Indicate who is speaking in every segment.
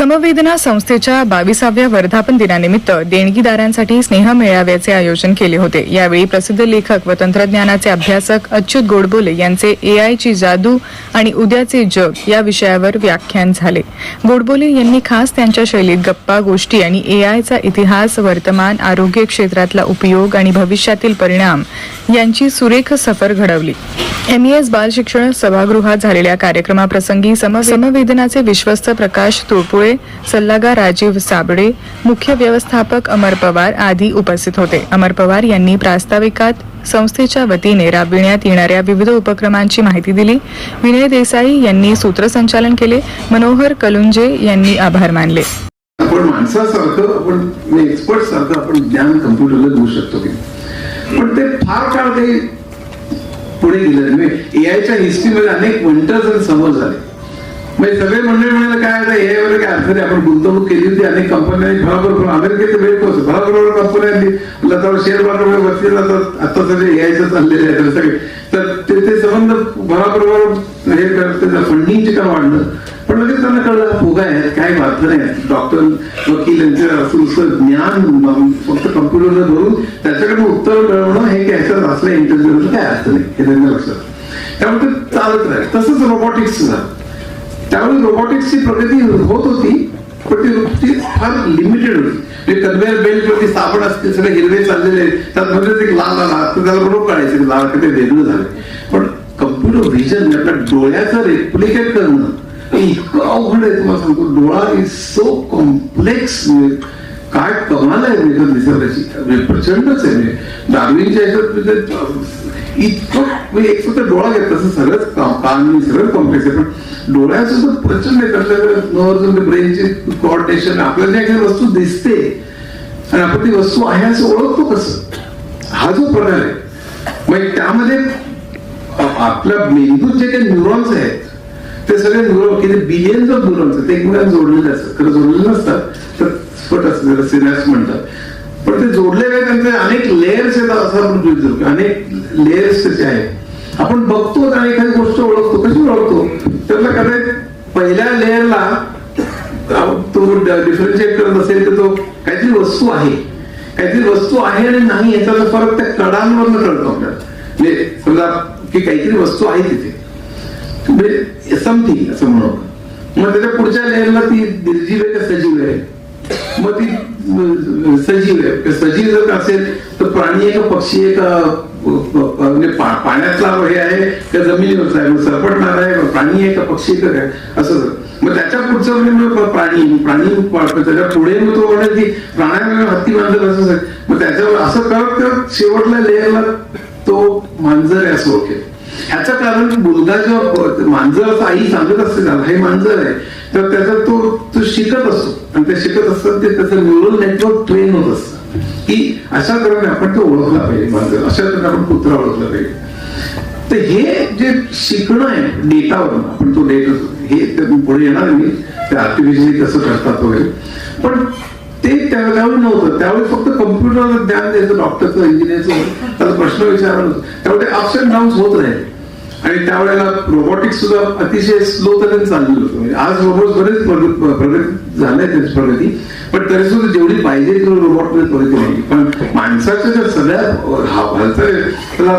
Speaker 1: समवेदना संस्थेच्या बावीसाव्या वर्धापन दिनानिमित्त देणगीदारांसाठी स्नेह मेळाव्याचे आयोजन केले होते. यावेळी प्रसिद्ध लेखक व तंत्रज्ञानाचे अभ्यासक अच्युत गोडबोले यांचे एआयची जादू आणि उद्याचे जग या विषयावर व्याख्यान झाले. गोडबोले यांनी खास त्यांच्या शैलीत गप्पा गोष्टी आणि एआयचा इतिहास वर्तमान आरोग्य क्षेत्रातला उपयोग आणि भविष्यातील परिणाम यांची सुरेख सफर घडवली. एमईएस बाल शिक्षण सभागृहात झालेल्या कार्यक्रमाप्रसंगी सम- समवेदनाचे विश्वस्त प्रकाश तुळपुळे सल्लागार राजीव साबळे मुख्य व्यवस्थापक अमर पवार आदी उपस्थित होते. अमर पवार यांनी प्रास्ताविकात संस्थेच्या वतीने राबविण्यात येणाऱ्या विविध उपक्रमांची माहिती दिली. विनय देसाई यांनी सूत्रसंचालन केले. मनोहर कलुंजे यांनी आभार मानले.
Speaker 2: आपण माणसासारखं आपण म्हणजे एक्सपर्ट सारखं आपण ज्ञान कम्प्युटरला देऊ शकतो की पण ते फार काळ ते पुढे गेलं म्हणजे एआयच्या हिस्ट्रीमध्ये अनेक विंटर्स आणि समर झाले. म्हणजे सगळे मंडळी म्हणाले काय आता हे वगैरे काय अर्थ आपण गुंतवणूक केली होती अनेक कंपन्यांनी भराभर अमेरिकेत वेळ पोहोच भराभर कंपन्यांनी लतावर शेअर मार्केट बसले जातात आता सगळे यायचं चाललेले आहे सगळे. तर ते ते संबंध फळाबरोबर हे करते फंडिंग चिकन वाढलं? पण लगेच त्यांना कळलं फुगा आहे काय अर्थ नाही. डॉक्टर वकील यांचे असं ज्ञान फक्त कम्प्युटरला भरून त्याच्याकडे उत्तर मिळवणं हे काय ह्याच्यात असलं इंटेलिजन्स काय अर्थ नाही. हे त्यांना लक्षात. त्यामुळे ते चालत राहील. तसंच रोबोटिक्स सुद्धा त्यावेळी रोबोटिक्सची प्रगती होत होती पण ती ती फार लिमिटेड होती. म्हणजे कन्व्हेअर बेल्ट वरती साबण असते सगळे हिरवे चाललेले त्यात म्हणजे एक लाल लाल हात त्याला बरोबर काढायचं लाल ते वेगळं झालं. पण कम्प्युटर व्हिजन आपल्या डोळ्याचं रेप्लिकेट करणं इतकं अवघड आहे तुम्हाला सांगतो. डोळा इज सो कॉम्प्लेक्स काय कमाल आहे म्हणजे निसर्गाची प्रचंडच आहे. म्हणजे डार्विनच्या ह्याच्यात म्हणजे, इतकं म्हणजे एक फक्त डोळा घेत तसं सगळंच काम काम सगळं कॉम्प्लेक्स आहे. पण डोळ्याचं सुद्धा प्रचंड आहे त्याच्याकडे ब्रेनचे कॉर्डिनेशन आपल्याला ज्या वस्तू दिसते आणि आपण ती वस्तू आहे असं ओळखतो कसं? हा जो प्रकार आहे. म्हणजे त्यामध्ये आपल्या मेंदूत जे काही न्यूरॉन्स आहेत ते सगळे न्यूरॉन किती बिलियन्स ऑफ न्यूरॉन्स ते एकमेकांना जोडलेले असतात. खरं जोडलेले नसतात तर स्फट असतात सिनॅप्स म्हणतात. पण ते जोडलेले त्यांचे अनेक लेयर्स असं आपण गृहित अनेक लेयर्स त्याचे आहेत. आपण बघतो आणि एखादी गोष्ट ओळखतो. कशी ओळखतो? त्याला कदाचित पहिल्या लेयरला तो डिफरन्शिएट करत असेल तर तो काहीतरी वस्तू आहे. काहीतरी वस्तू आहे आणि नाही याचा फरक त्या कडांवरनं कळतो आपल्याला. म्हणजे समजा की काहीतरी वस्तू आहे तिथे. म्हणजे समथिंग असं म्हणून मग त्याच्या पुढच्या लेअरला ती निर्जीव आहे का सजीव आहे? मग ती सजीव आहे. सजीव जर का असेल तर प्राणी आहे का पक्षी आहे का म्हणजे पाण्यातला हे आहे का जमिनीवरचा आहे? मग सरपटणार आहे प्राणी आहे का पक्षी आहे. का काय असं मग त्याच्या पुढचं म्हणजे मग प्राणी प्राणी त्याच्या पुढे मग तो म्हणजे की हत्ती मांजर असं मग त्याच्यावर असं करत करत शेवटल्या लेअरला तो मांजर आहे असं ओळखेल. ह्याचं कारण मुलगा जेव्हा मांजर आई सांगत असते त्याला हे मांजर आहे. तर त्याचा तो तो शिकत असतो. आणि ते शिकत असतात ते त्याचं न्यूरल नेटवर्क ट्रेन होत असतं. की अशा तऱ्हेने आपण तो ओळखला पाहिजे मांजर अशा तऱ्हेने आपण कुत्रा ओळखला पाहिजे. तर हे जे शिकणं आहे डेटावरून आपण तो डेटा हे पुढे येणार मी ते आर्टिफिशियली कसं करतात वगैरे. पण ते त्यावेळी नव्हतं. त्यावेळी फक्त कम्प्युटरला ज्ञान द्यायचं डॉक्टरचं इंजिनियरचं त्याला प्रश्न विचारला त्यामुळे अप्स अँड डाऊन होत राहिले. आणि त्यावेळेला रोबोटिक्स सुद्धा अतिशय स्लो तऱ्हेने चाललेलं होतं. म्हणजे आज रोबोट बरेच प्रगत प्रगती झालंय त्याची प्रगती पण तरी सुद्धा जेवढी पाहिजे तेवढी रोबोटमध्ये प्रगती नाही पण माणसाच्या ज्या सगळ्या हा- त्याला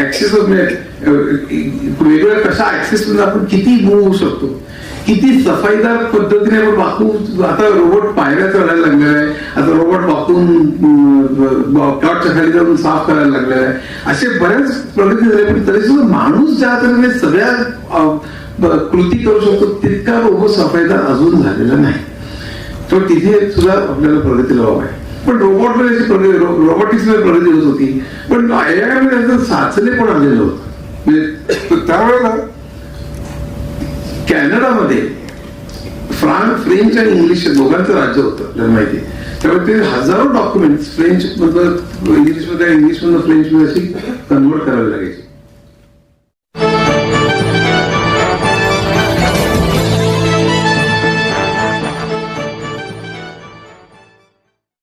Speaker 2: ऍक्सेस वेगवेगळ्या कशा ऍक्सेस आपण किती मूव्ह होऊ शकतो? किती सफाईदार पद्धतीने आपण वाकून आता रोबोट पायऱ्या चढायला लागलेला आहे. आता रोबोट वाकून प्लॉटच्या खाली जाऊन साफ करायला लागलेला आहे. असे बऱ्याच प्रगती झाले पण तरी सुद्धा माणूस ज्या तऱ्हेने सगळ्या कृती करू शकतो तितका रोबोट सफाईदार अजून झालेला नाही. तर तिथे सुद्धा आपल्याला प्रगतीला वाव आहे पण रोबोटला याची प्रगती रोबोटिक्समध्ये प्रगती होत होती. पण आयमध्ये त्याचं साचले पण आलेलं होतं. म्हणजे त्यावेळेला कॅनडामध्ये फ्रान्स फ्रेंच आणि इंग्लिश दोघांचं राज्य होतं आपल्याला माहिती आहे. त्यामुळे ते हजारो डॉक्युमेंट फ्रेंच मधलं इंग्लिशमध्ये इंग्लिश मधलं फ्रेंच मध्ये अशी कन्वर्ट करावी लागायची